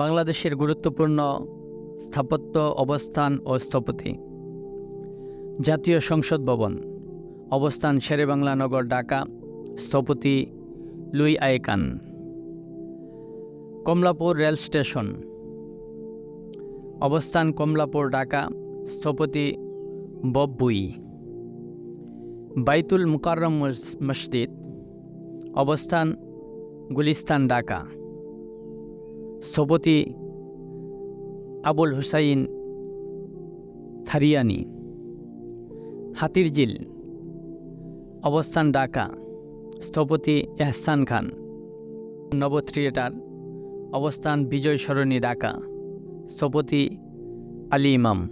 বাংলাদেশের গুরুত্বপূর্ণ স্থাপত্য, অবস্থান ও স্থপতি। জাতীয় সংসদ ভবন, অবস্থান শেরেবাংলা নগর, ঢাকা, স্থপতি Louis I Kahn Kamalapur rail station, অবস্থান কমলাপুর, ঢাকা, স্থপতি বব্বুই বাইতুল মুকাররম মসজিদ, অবস্থান গুলিস্তান, ঢাকা। স্থপতি আবুল হুসাইন থারিয়ানি। হাতির জিল। অবস্থান ঢাকা। স্থপতি এহসান খান। নব থিয়েটার অবস্থান বিজয় সরণী, ঢাকা। স্থপতি আলী ইমাম।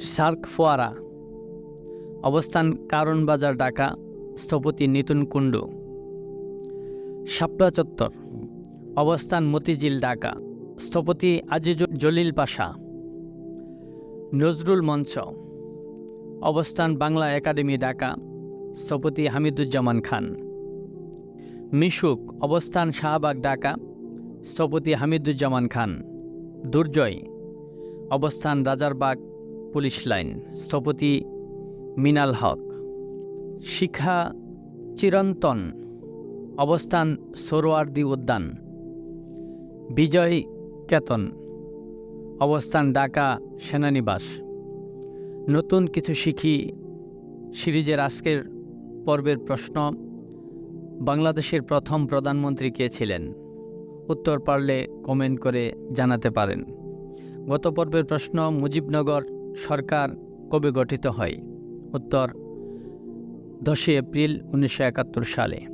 শার্ক ফোয়ারা। অবস্থান কারণ বাজার, ঢাকা। স্থপতি নিতুন কুণ্ডু। শাপলা চত্বর অবস্থান মতিঝিল, ঢাকা। স্থপতি আজিজুল জলিল পাশা। নজরুল মঞ্চ। অবস্থান বাংলা একাডেমি, ঢাকা। স্থপতি হামিদুজ্জামান খান। মিশুক, অবস্থান শাহবাগ, ঢাকা। স্থপতি হামিদুজ্জামান খান। দুর্জয়। অবস্থান রাজারবাগ পুলিশ লাইন। স্থপতি মিনাল হক। শিখা চিরন্তন। অবস্থান সোরোয়ার্দি উদ্যান। বিজয় কেতন। অবস্থান ঢাকা সেনানিবাস। নতুন কিছু শিখি সিরিজের আজকের পর্বের প্রশ্ন, বাংলাদেশের প্রথম প্রধানমন্ত্রী কে ছিলেন? উত্তর পারলে কমেন্ট করে জানাতে পারেন। গত পর্বের প্রশ্ন, মুজিবনগর সরকার কবে গঠিত হয়? উত্তর, দশই এপ্রিল উনিশশো একাত্তর সালে।